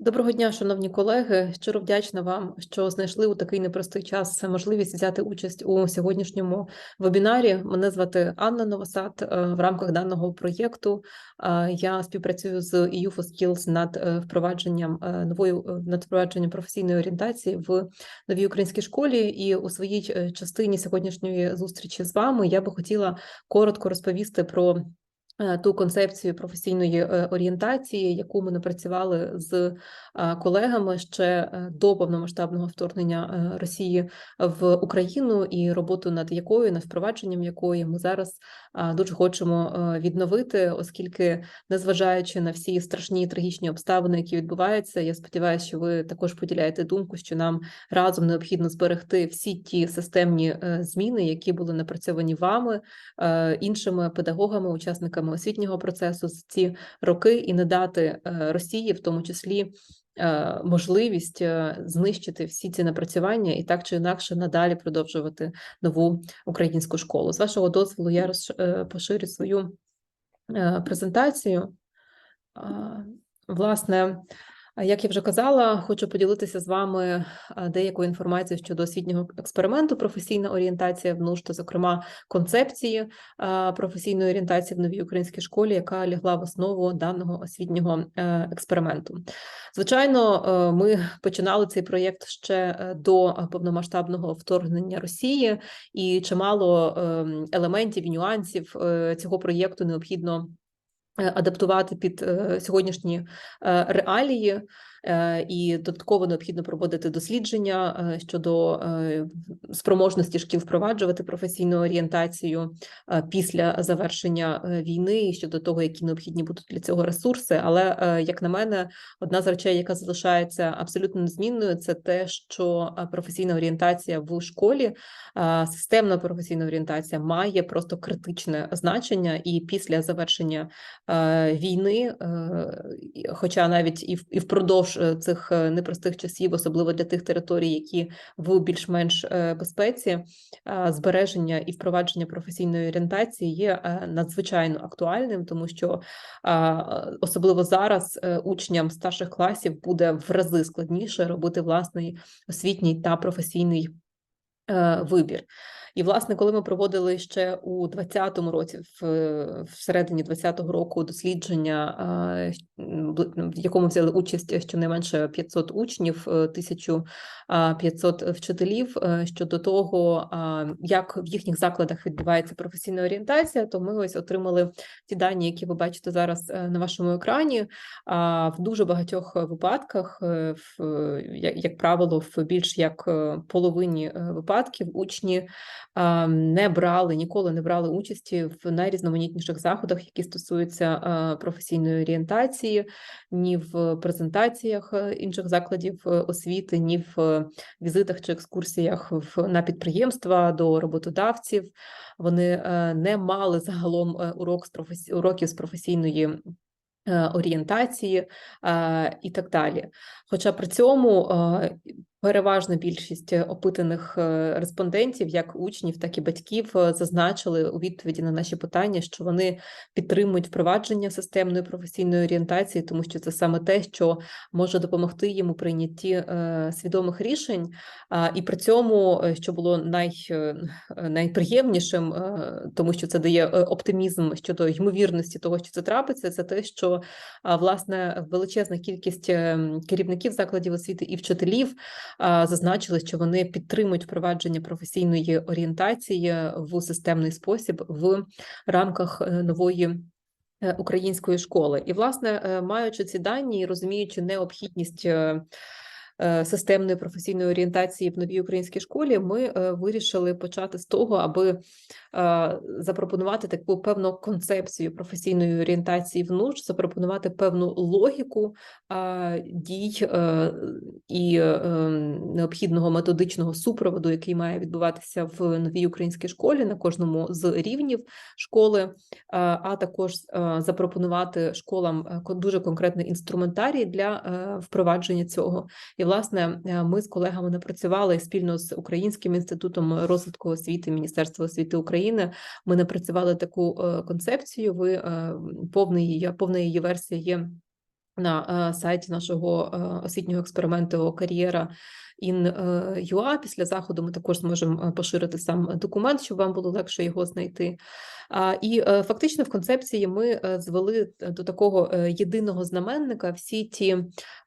Доброго дня, шановні колеги. Щиро вдячна вам, що знайшли у такий непростий час можливість взяти участь у сьогоднішньому вебінарі. Мене звати Анна Новосад. Е, В рамках даного проєкту е, я співпрацюю з EU Skills над е, впровадженням нової над впровадженням професійної орієнтації в новій українській школі. І у своїй частині сьогоднішньої зустрічі з вами я би хотіла коротко розповісти про. Е, Ту концепцію професійної е, орієнтації, яку ми напрацювали з е, колегами ще до повномасштабного вторгнення Росії в Україну, і роботу над якою, над впровадженням якої ми зараз дуже хочемо відновити, оскільки, незважаючи на всі страшні трагічні обставини, які відбуваються, я сподіваюся, що ви також поділяєте думку, що нам разом необхідно зберегти всі ті системні зміни, які були напрацьовані вами, іншими педагогами, учасниками освітнього процесу за ці роки, і не дати е, Росії, в тому числі. е, Можливість е, знищити всі ці напрацювання і так чи інакше надалі продовжувати нову українську школу. З вашого дозволу я розш... е, поширю свою презентацію. Власне, як я вже казала, хочу поділитися з вами деякою інформацією щодо освітнього експерименту професійна орієнтація в НУШ, зокрема, концепції професійної орієнтації в новій українській школі, яка лягла в основу даного освітнього е, експерименту. Звичайно, е, ми починали цей проєкт ще е, до повномасштабного вторгнення Росії, і чимало ем, елементів і нюансів цього проєкту необхідно адаптувати під е, сьогоднішні е, реалії. Е, І додатково необхідно проводити дослідження е, щодо е, спроможності шкіл впроваджувати професійну орієнтацію після завершення війни і щодо того, які необхідні будуть для цього ресурси. Але як на мене, одна з речей, яка залишається абсолютно незмінною, це те, що професійна орієнтація в школі, системна професійна орієнтація має просто критичне значення, і після завершення війни, хоча навіть і в- і впродовж е, цих е, непростих часів, особливо для тих територій, які в більш-менш е, безпеці, збереження і впровадження професійної орієнтації є надзвичайно актуальним, тому що особливо зараз учням старших класів буде в рази складніше робити власний освітній та професійний вибір. І, власне, коли ми проводили ще у 2020 році, в, е, всередині 2020 року дослідження, е, бл- в якому взяли участь щонайменше 500 учнів, е, 1500 вчителів е, щодо того, як в їхніх закладах відбувається професійна орієнтація, то ми ось отримали ті дані, які ви бачите зараз е, на вашому екрані. А в дуже багатьох випадках, е, е, як, правило, в більш як е, половині е, випадків учні не брали, ніколи не брали участі в найрізноманітніших заходах, які стосуються е, професійної орієнтації, ні в презентаціях е, інших закладів е, освіти, ні в візитах чи екскурсіях на підприємства до роботодавців. Вони не мали загалом урок з професі... уроків з професійної орієнтації і так далі. Хоча при цьому е, переважна більшість е, опитаних е, респондентів, як учнів, так і батьків, зазначили у відповіді на наші питання, що вони підтримують впровадження системної професійної орієнтації, тому що це саме те, що може допомогти їм у прийнятті свідомих рішень. І при цьому, що було най, найприємнішим, тому що це дає оптимізм щодо ймовірності того, що це трапиться, це те, що власне величезна кількість е, керівників закладів освіти і вчителів зазначили, що вони підтримують впровадження професійної орієнтації в системний спосіб в рамках е, нової. е, Української школи, і власне, е, маючи ці дані і розуміючи необхідність системної професійної орієнтації в новій українській школі, ми е, вирішили почати з того, аби е, запропонувати таку певну концепцію професійної орієнтації в НУШ, запропонувати певну логіку е, дій е, і е, ем, необхідного методичного супроводу, який має відбуватися в новій українській школі на кожному з рівнів школи, е, а також е, запропонувати школам е, ко- дуже конкретний інструментарій для е, впровадження цього. І, власне, е, ми з колегами напрацювали спільно з Українським інститутом розвитку освіти Міністерства освіти України. Ми напрацювали таку е, концепцію. Ви е, повний повна її версія є на сайті нашого освітнього експерименту кар'єра in.ua. Після заходу ми також зможемо поширити сам документ, щоб вам було легше його знайти. І е, фактично в концепції ми е, звели до такого е, єдиного знаменника всі ті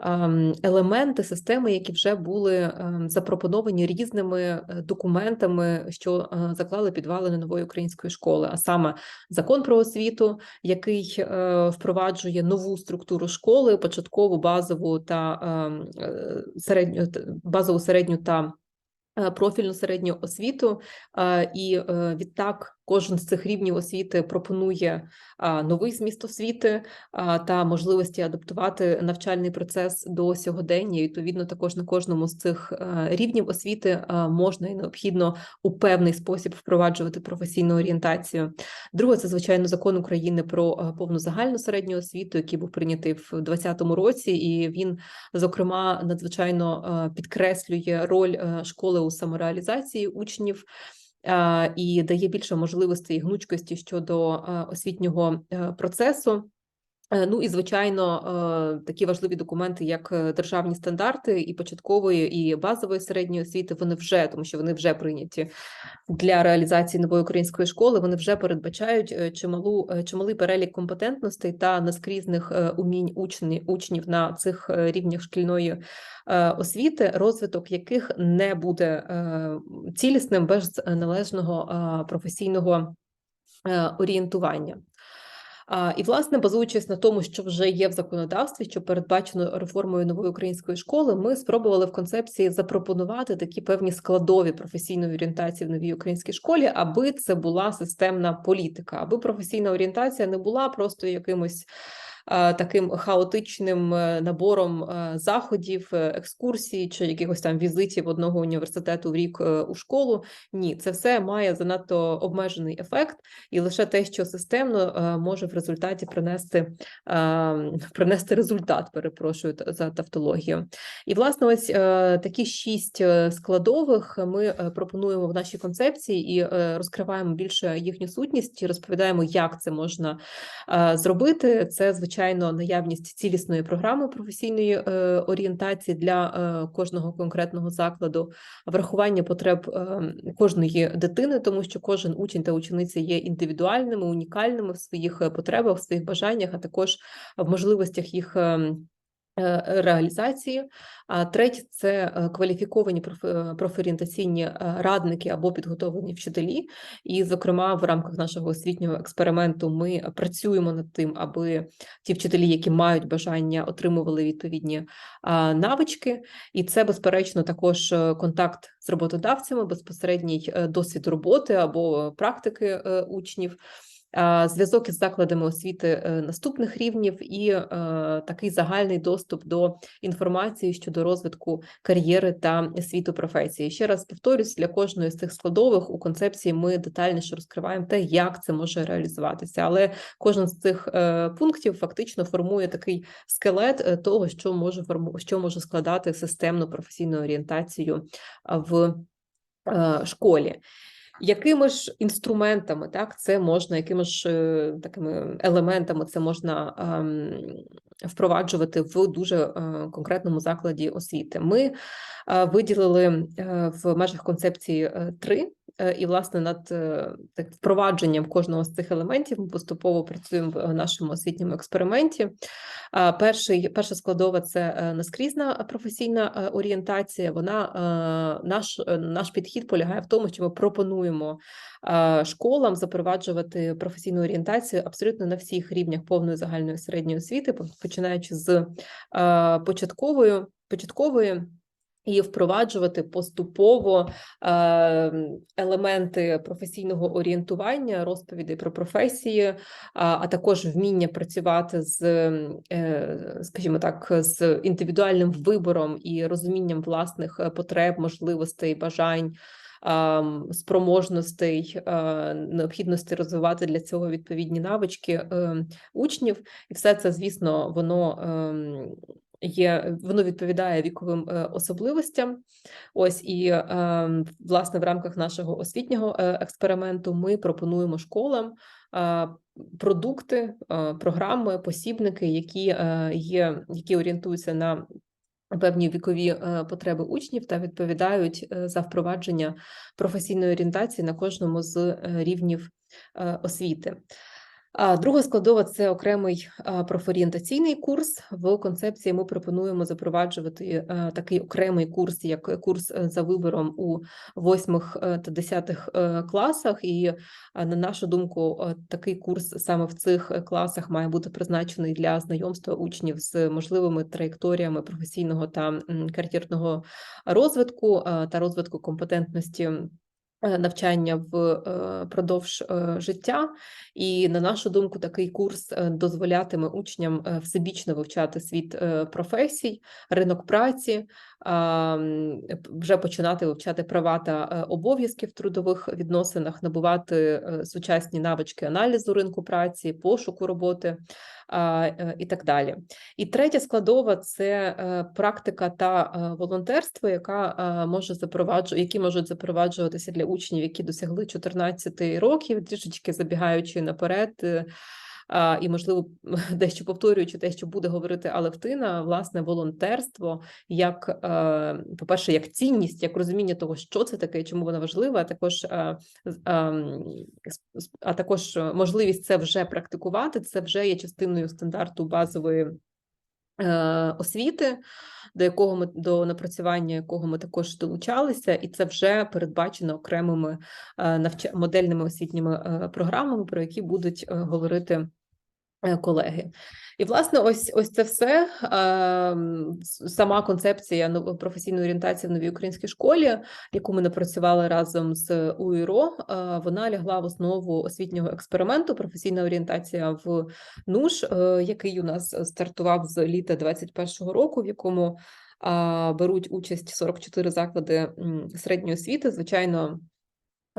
ем, елементи системи, які вже були ем, запропоновані різними е, документами, що е, заклали підвалини нової української школи, а саме закон про освіту, який е, впроваджує нову структуру школи, початкову, базову та ем, е, середню базову середню та е, профільну середню освіту, е, і е, відтак кожен з цих рівнів освіти пропонує новий зміст освіти та можливості адаптувати навчальний процес до сьогодення. І, Відповідно, також на кожному з цих е, рівнів освіти а, можна і необхідно у певний спосіб впроваджувати професійну орієнтацію. Друге, це звичайно закон України про е, повну загальну середню освіту, який був прийнятий в 2020 році, і він, зокрема, надзвичайно е, підкреслює роль е, школи у самореалізації учнів. Е, І дає більше можливостей і гнучкості щодо е, освітнього е, процесу. Е, Ну і звичайно, е, такі важливі документи, як е, державні стандарти і початкової, і базової середньої освіти, вони вже тому, що вони вже прийняті для реалізації нової української школи. Вони вже передбачають чималу чималий перелік компетентностей та наскрізних умінь учні, учнів на цих рівнях шкільної освіти, розвиток яких не буде цілісним без належного професійного орієнтування. І, власне, базуючись на тому, що вже є в законодавстві, що передбачено реформою нової української школи, ми спробували в концепції запропонувати такі певні складові професійної орієнтації в новій українській школі, аби це була системна політика, аби професійна орієнтація не була просто якимось. Е, Таким хаотичним е, набором е, заходів, екскурсій чи якихось там візитів одного університету в рік у школу. Ні, це все має занадто обмежений ефект, і лише те, що системно може в результаті принести, принести результат, перепрошую за тавтологію. І, власне, ось такі шість складових ми пропонуємо в нашій концепції і розкриваємо більше їхню сутність і розповідаємо, як це можна зробити. Це, звичайно, наявність цілісної програми професійної е, орієнтації для е, кожного конкретного закладу, врахування потреб е, кожної дитини, тому що кожен учень та учениця є індивідуальними, унікальними в своїх потребах, в своїх бажаннях, а також в можливостях їх. Е, Реалізації, а третє це е, кваліфіковані е, профорієнтаційні радники або підготовлені вчителі. І, зокрема, в рамках нашого освітнього експерименту ми працюємо над тим, аби ті вчителі, які мають бажання, отримували відповідні навички. І це, безперечно, також контакт з роботодавцями, безпосередній досвід роботи або практики учнів. А, Зв'язок із закладами освіти е, наступних рівнів і е, такий загальний доступ до інформації щодо розвитку кар'єри та світу професії. Ще раз повторюсь, для кожної з цих складових у концепції ми детальніше розкриваємо те, як це може реалізуватися. Але кожен з цих е, пунктів фактично формує такий скелет е, того, що може що може складати системну професійну орієнтацію в е, школі. Якими ж інструментами так це можна, якими ж е, такими елементами це можна ем, впроваджувати в дуже е, конкретному закладі освіти? Ми е, виділили в межах концепції три, і власне над е, так, впровадженням кожного з цих елементів ми поступово працюємо в нашому освітньому експерименті. Перший, перша складова це е, наскрізна професійна е, орієнтація. Вона е, наш, е, наш підхід полягає в тому, що ми пропонуємо е, школам запроваджувати професійну орієнтацію абсолютно на всіх рівнях повної загальної середньої освіти, починаючи з е, початкової початкової. І впроваджувати поступово е, елементи професійного орієнтування, розповідей про професії, а, а також вміння працювати з, е, скажімо так, з індивідуальним вибором і розумінням власних е, потреб, можливостей, бажань. Спроможностей, е, необхідності розвивати для цього відповідні навички е, учнів, і все це, звісно, воно ем, є, воно відповідає віковим е, особливостям. Ось і е, власне в рамках нашого освітнього е, експерименту ми пропонуємо школам е, продукти, е, програми, посібники, які е, є, які орієнтуються на певні вікові е, потреби учнів та відповідають е, за впровадження професійної орієнтації на кожному з е, рівнів е, освіти. Друга складова це окремий профорієнтаційний курс. В концепції ми пропонуємо запроваджувати такий окремий курс, як курс е, за вибором у восьмих е, та десятих е, класах. І на нашу думку, е, такий курс саме в цих е, класах має бути призначений для знайомства учнів з можливими траєкторіями професійного та кар'єрного розвитку та розвитку компетентності. Е, Навчання впродовж життя, і на нашу думку, такий курс е, дозволятиме учням е, всебічно вивчати світ е, професій, ринок праці, вже починати вивчати права та е, обов'язки в трудових відносинах, набувати е, сучасні навички аналізу ринку праці, пошуку роботи е, і так далі. І третя складова це е, практика та е, волонтерство, яка е, може запроваджувати, які можуть запроваджуватися для учнів, які досягли 14 років, трішечки забігаючи наперед. е, а, І, можливо, дещо повторюючи те, що буде говорити Алевтина, власне, волонтерство як, е, по-перше, як цінність, як розуміння того, що це таке, чому воно важливе, а також, е, с- с- а також е, можливість це вже практикувати, це вже є частиною стандарту базової е, освіти, до якого ми до напрацювання якого ми також долучалися, і це вже передбачено окремими навч... модельними освітніми е, програмами, про які будуть е, говорити е, колеги. І власне, ось ось це все. ем, Сама концепція професійної орієнтації в новій українській школі, яку ми напрацювали разом з УІРО, е, вона лягла в основу освітнього експерименту професійна орієнтація в НУШ, е, який у нас стартував з літа 21-го року, в якому беруть участь 44 заклади середньої освіти. Звичайно,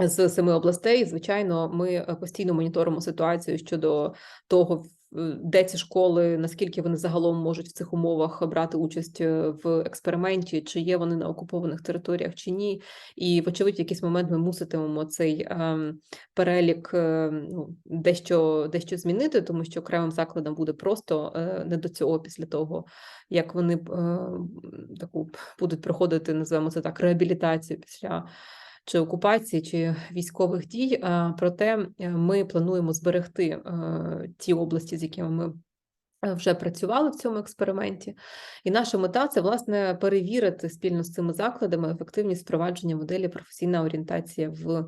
з семи областей. Звичайно, ми е, постійно моніторимо ситуацію щодо того, е, де ці школи, наскільки вони загалом можуть в цих умовах брати участь е, в експерименті, чи є вони на окупованих територіях чи ні. І, вочевидь, в якийсь момент ми муситимемо цей ем, перелік ну, дещо, дещо змінити, тому що окремим закладам буде просто не до цього після того, як вони таку будуть проходити, називаємо це так, реабілітацію після чи окупації, чи військових дій. Проте е, ми плануємо зберегти е, ті області, з якими ми е, вже працювали в цьому експерименті. І наша мета це власне перевірити спільно з цими закладами ефективність впровадження моделі професійна орієнтація в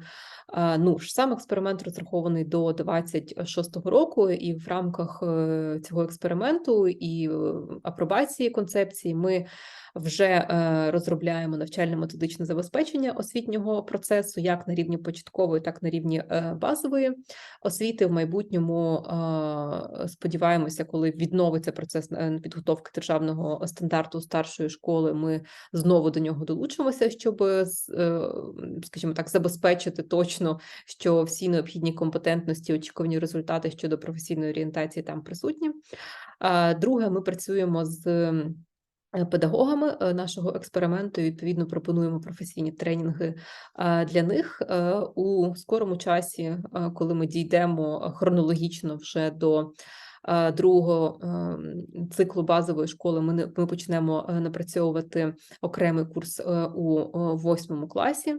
е, НУШ. Сам експеримент розрахований до 26-го року, і в рамках е, цього експерименту і е, апробації концепції ми вже е, розробляємо навчально-методичне забезпечення освітнього процесу як на рівні початкової, так на рівні е, базової освіти. В майбутньому е, сподіваємося, коли відновиться процес е, підготовки державного стандарту старшої школи, ми знову до нього долучимося, щоб, е, скажімо так, забезпечити точно, що всі необхідні компетентності, очікувані результати щодо професійної орієнтації там присутні. Друге, ми працюємо з е, педагогами е, нашого експерименту. і, Відповідно, пропонуємо професійні тренінги е, для них Е, у скорому часі, е, коли ми дійдемо е, хронологічно вже до. Е, Другого ем, циклу базової школи ми, ми почнемо е, напрацьовувати окремий курс е, у восьмому класі.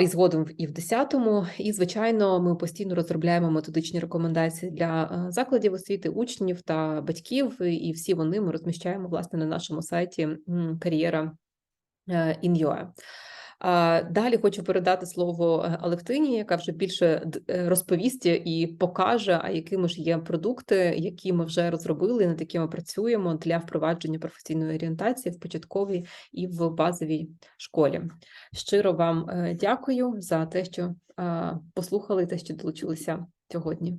І згодом і в 10-му. І, звичайно, ми постійно розробляємо методичні рекомендації для закладів освіти, учнів та батьків, і всі вони ми розміщаємо власне на нашому сайті кар'єра е, in.ua. А, Далі хочу передати слово е, Алевтині, яка вже більше е, розповість і покаже, а якими ж є продукти, які ми вже розробили, над якими працюємо для впровадження професійної орієнтації в початковій і в базовій школі. Щиро вам е, дякую за те, що послухали, те, що долучилися сьогодні.